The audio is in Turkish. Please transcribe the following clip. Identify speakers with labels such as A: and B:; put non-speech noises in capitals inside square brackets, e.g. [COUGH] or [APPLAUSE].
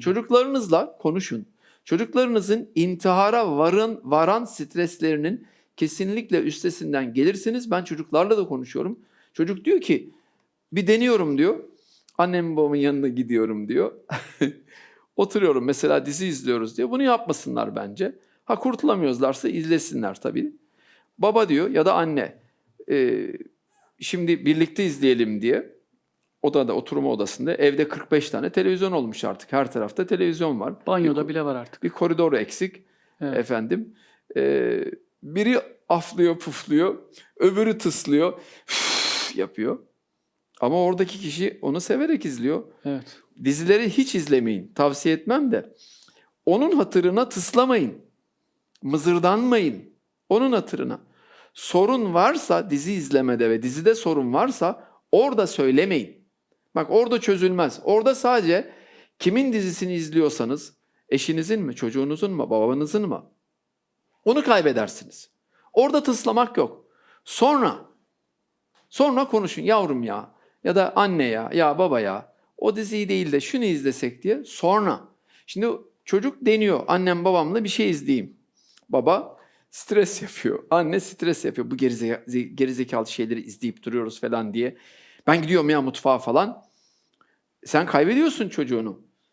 A: Çocuklarınızla konuşun. Çocuklarınızın intihara varın, varan streslerinin kesinlikle üstesinden gelirsiniz. Ben çocuklarla da konuşuyorum. Çocuk diyor ki bir deniyorum diyor. Annem babamın yanına gidiyorum diyor. [LAUGHS] Oturuyorum mesela dizi izliyoruz diyor. Bunu yapmasınlar bence. Ha kurtulamıyorlarsa izlesinler tabii. Baba diyor ya da anne e, şimdi birlikte izleyelim diye odada oturma odasında evde 45 tane televizyon olmuş artık. Her tarafta televizyon var.
B: Banyoda bile var artık.
A: Bir koridor eksik
B: Evet.
A: efendim. Ee, biri aflıyor pufluyor, öbürü tıslıyor, yapıyor. Ama oradaki kişi onu severek izliyor.
B: Evet.
A: Dizileri hiç izlemeyin. Tavsiye etmem de. Onun hatırına tıslamayın. Mızırdanmayın. Onun hatırına. Sorun varsa dizi izlemede ve dizide sorun varsa orada söylemeyin. Bak orada çözülmez. Orada sadece kimin dizisini izliyorsanız eşinizin mi, çocuğunuzun mu, babanızın mı? Onu kaybedersiniz. Orada tıslamak yok. Sonra sonra konuşun yavrum ya ya da anne ya ya baba ya o diziyi değil de şunu izlesek diye sonra. Şimdi çocuk deniyor annem babamla bir şey izleyeyim. Baba stres yapıyor. Anne stres yapıyor. Bu gerize, gerizekalı şeyleri izleyip duruyoruz falan diye. Ben gidiyorum ya mutfağa falan. Sen kaybediyorsun çocuğunu.